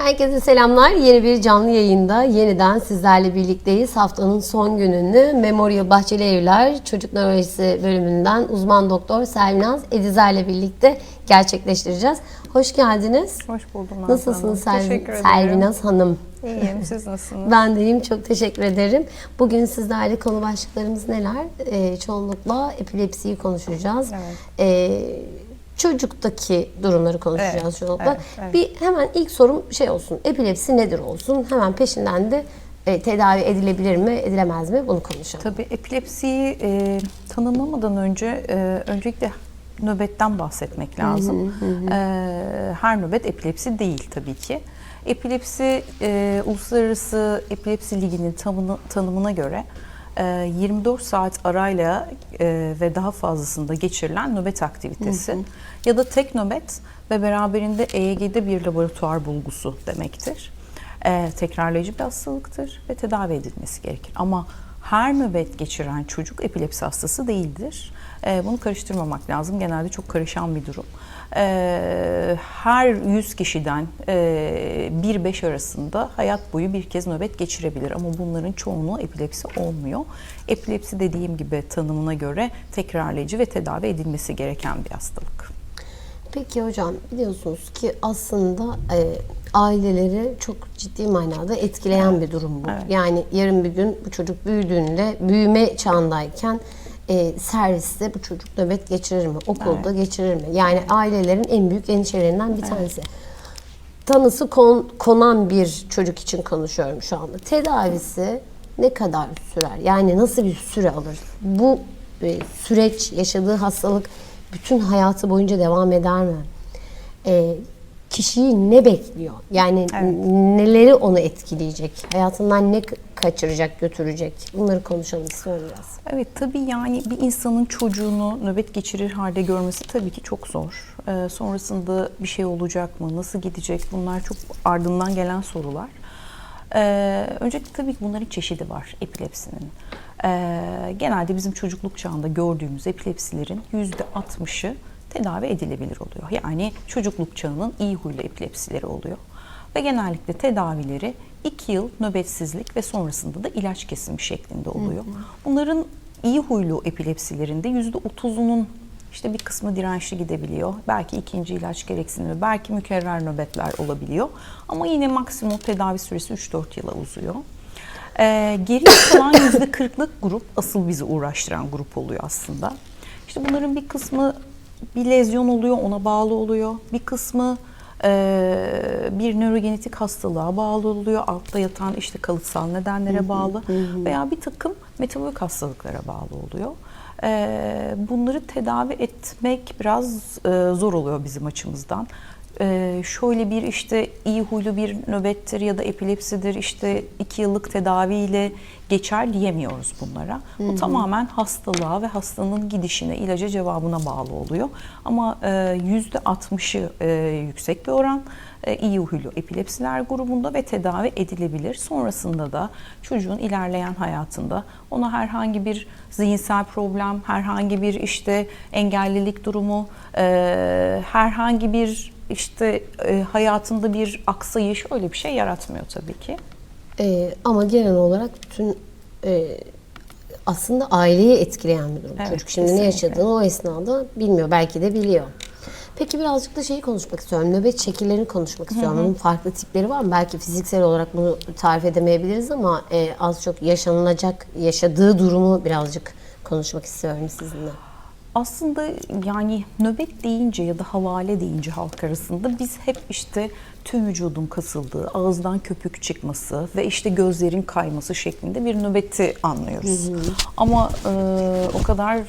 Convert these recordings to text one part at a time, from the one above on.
Herkese selamlar. Yeni bir canlı yayında yeniden sizlerle birlikteyiz. Haftanın son gününü Memorial Bahçeli Evler Çocuk Nörolojisi bölümünden uzman doktor Selvinaz Edizer'le birlikte gerçekleştireceğiz. Hoş geldiniz. Hoş buldum Nasılsınız Hanım. Sel- Teşekkür ederim. Selvinaz Hanım? İyiyim, siz nasılsınız? Ben de iyiyim. Çok teşekkür ederim. Bugün sizlerle konu başlıklarımız neler? Ee, çoğunlukla epilepsiyi konuşacağız. Evet. Ee, çocuktaki durumları konuşacağız Evet, çoğunlukla. evet, evet. Bir hemen ilk sorum şey olsun. Epilepsi nedir olsun? Hemen peşinden de e, tedavi edilebilir mi, edilemez mi? Bunu konuşalım. Tabii epilepsiyi e, tanımlamadan önce e, öncelikle nöbetten bahsetmek lazım. E, her nöbet epilepsi değil tabii ki. Epilepsi e, Uluslararası Epilepsi Ligi'nin tanımına, göre 24 saat arayla e, ve daha fazlasında geçirilen nöbet aktivitesi ya da tek nöbet ve beraberinde EEG'de bir laboratuvar bulgusu demektir. E, tekrarlayıcı bir hastalıktır ve tedavi edilmesi gerekir. Ama her nöbet geçiren çocuk epilepsi hastası değildir. E, bunu karıştırmamak lazım. Genelde çok karışan bir durum. E, her 100 kişiden e, 1-5 arasında hayat boyu bir kez nöbet geçirebilir. Ama bunların çoğunluğu epilepsi olmuyor. Epilepsi dediğim gibi tanımına göre tekrarlayıcı ve tedavi edilmesi gereken bir hastalık. Peki hocam biliyorsunuz ki aslında e, aileleri çok ciddi manada etkileyen bir durum bu. Evet. Yani yarın bir gün bu çocuk büyüdüğünde büyüme çağındayken e, serviste bu çocuk nöbet geçirir mi? Okulda geçirir mi? Yani ailelerin en büyük endişelerinden bir tanesi. Tanısı kon- konan bir çocuk için konuşuyorum şu anda. Tedavisi ne kadar sürer? Yani nasıl bir süre alır? Bu e, süreç, yaşadığı hastalık bütün hayatı boyunca devam eder mi? E, kişiyi ne bekliyor? Yani neleri onu etkileyecek? Hayatından ne kaçıracak, götürecek? Bunları konuşalım istiyorum biraz. Evet tabii yani bir insanın çocuğunu nöbet geçirir halde görmesi tabii ki çok zor. Ee, sonrasında bir şey olacak mı, nasıl gidecek bunlar çok ardından gelen sorular. Ee, öncelikle tabii ki bunların çeşidi var epilepsinin. Ee, genelde bizim çocukluk çağında gördüğümüz epilepsilerin %60'ı tedavi edilebilir oluyor. Yani çocukluk çağının iyi huylu epilepsileri oluyor. Ve genellikle tedavileri 2 yıl nöbetsizlik ve sonrasında da ilaç kesimi şeklinde oluyor. Bunların iyi huylu epilepsilerinde %30'unun işte bir kısmı dirençli gidebiliyor. Belki ikinci ilaç gereksinimi, belki mükerrer nöbetler olabiliyor. Ama yine maksimum tedavi süresi 3-4 yıla uzuyor. Ee, geriye kalan %40'lık grup asıl bizi uğraştıran grup oluyor aslında. İşte bunların bir kısmı bir lezyon oluyor, ona bağlı oluyor. Bir kısmı e, bir nörogenetik hastalığa bağlı oluyor. Altta yatan işte kalıtsal nedenlere bağlı veya bir takım metabolik hastalıklara bağlı oluyor. Bunları tedavi etmek biraz zor oluyor bizim açımızdan. E, şöyle bir işte iyi huylu bir nöbettir ya da epilepsidir işte iki yıllık tedaviyle geçer diyemiyoruz bunlara. Bu tamamen hastalığa ve hastanın gidişine, ilaca cevabına bağlı oluyor. Ama e, yüzde 60'ı e, yüksek bir oran e, iyi huylu epilepsiler grubunda ve tedavi edilebilir. Sonrasında da çocuğun ilerleyen hayatında ona herhangi bir zihinsel problem, herhangi bir işte engellilik durumu, e, herhangi bir işte e, hayatında bir aksayış öyle bir şey yaratmıyor tabii ki. Ee, ama genel olarak bütün e, aslında aileyi etkileyen bir durum. Evet, Çocuk şimdi ne kesinlikle. yaşadığını o esnada bilmiyor. Belki de biliyor. Peki birazcık da şeyi konuşmak istiyorum. Nöbet şekillerini konuşmak istiyorum. Bunun farklı tipleri var mı? Belki fiziksel olarak bunu tarif edemeyebiliriz ama e, az çok yaşanılacak, yaşadığı durumu birazcık konuşmak istiyorum sizinle. Aslında yani nöbet deyince ya da havale deyince halk arasında biz hep işte tüm vücudun kasıldığı, ağızdan köpük çıkması ve işte gözlerin kayması şeklinde bir nöbeti anlıyoruz. Ama e, o kadar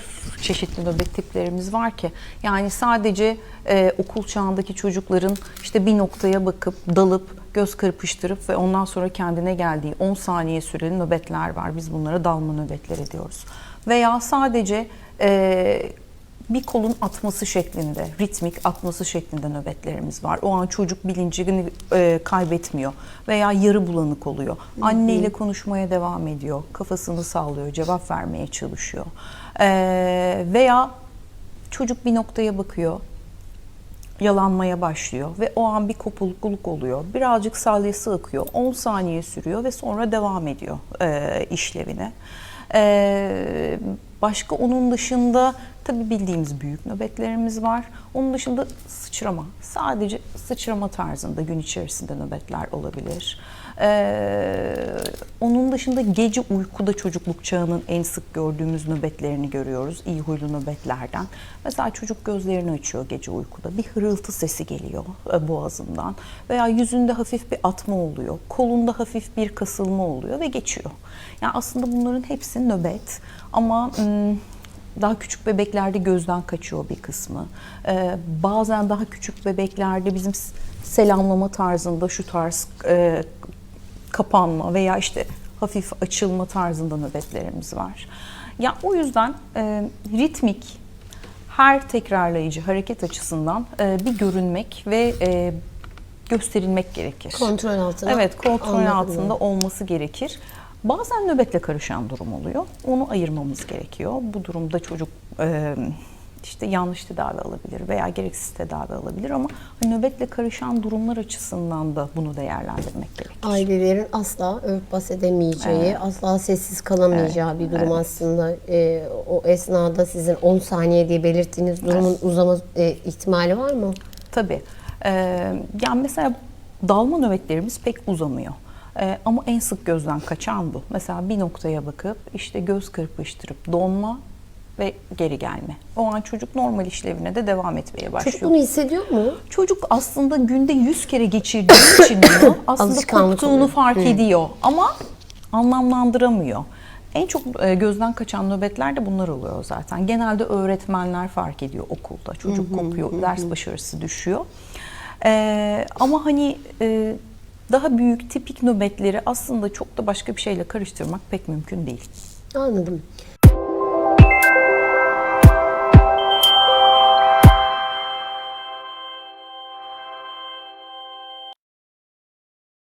çeşitli nöbet tiplerimiz var ki yani sadece e, okul çağındaki çocukların işte bir noktaya bakıp dalıp göz kırpıştırıp ve ondan sonra kendine geldiği 10 saniye süreli nöbetler var. Biz bunlara dalma nöbetleri diyoruz. Veya sadece e, bir kolun atması şeklinde, ritmik atması şeklinde nöbetlerimiz var. O an çocuk bilincini e, kaybetmiyor veya yarı bulanık oluyor. Anne ile konuşmaya devam ediyor, kafasını sallıyor, cevap vermeye çalışıyor. E, veya çocuk bir noktaya bakıyor, yalanmaya başlıyor ve o an bir kopulukluk oluyor. Birazcık salyası akıyor. 10 saniye sürüyor ve sonra devam ediyor e, işlevine. E, başka onun dışında tabii bildiğimiz büyük nöbetlerimiz var. Onun dışında sıçrama. Sadece sıçrama tarzında gün içerisinde nöbetler olabilir. Ee, onun dışında gece uykuda çocukluk çağının en sık gördüğümüz nöbetlerini görüyoruz. İyi huylu nöbetlerden. Mesela çocuk gözlerini açıyor gece uykuda. Bir hırıltı sesi geliyor e, boğazından. Veya yüzünde hafif bir atma oluyor. Kolunda hafif bir kasılma oluyor ve geçiyor. Yani aslında bunların hepsi nöbet. Ama ım, daha küçük bebeklerde gözden kaçıyor bir kısmı. Ee, bazen daha küçük bebeklerde bizim selamlama tarzında şu tarz e, kapanma veya işte hafif açılma tarzında nöbetlerimiz var. Ya o yüzden e, ritmik her tekrarlayıcı hareket açısından e, bir görünmek ve e, gösterilmek gerekir. Kontrol altına Evet, kontrol almak altında olması gerekir. Bazen nöbetle karışan durum oluyor. Onu ayırmamız gerekiyor. Bu durumda çocuk e, işte yanlış tedavi alabilir veya gereksiz tedavi alabilir ama nöbetle karışan durumlar açısından da bunu değerlendirmek gerekir. Ailelerin asla örtbas edemeyeceği, asla sessiz kalamayacağı bir durum aslında. Ee, o esnada sizin 10 saniye diye belirttiğiniz durumun uzama e, ihtimali var mı? Tabii. Ee, yani mesela dalma nöbetlerimiz pek uzamıyor. Ee, ama en sık gözden kaçan bu. Mesela bir noktaya bakıp işte göz kırpıştırıp donma ve geri gelme. O an çocuk normal işlevine de devam etmeye başlıyor. Çocuk bunu hissediyor mu? Çocuk aslında günde 100 kere geçirdiği için bunu aslında koptuğunu oluyor. fark ediyor ama anlamlandıramıyor. En çok e, gözden kaçan nöbetler de bunlar oluyor zaten. Genelde öğretmenler fark ediyor okulda. Çocuk kopuyor, ders başarısı düşüyor. Ee, ama hani e, daha büyük tipik nöbetleri aslında çok da başka bir şeyle karıştırmak pek mümkün değil. Anladım.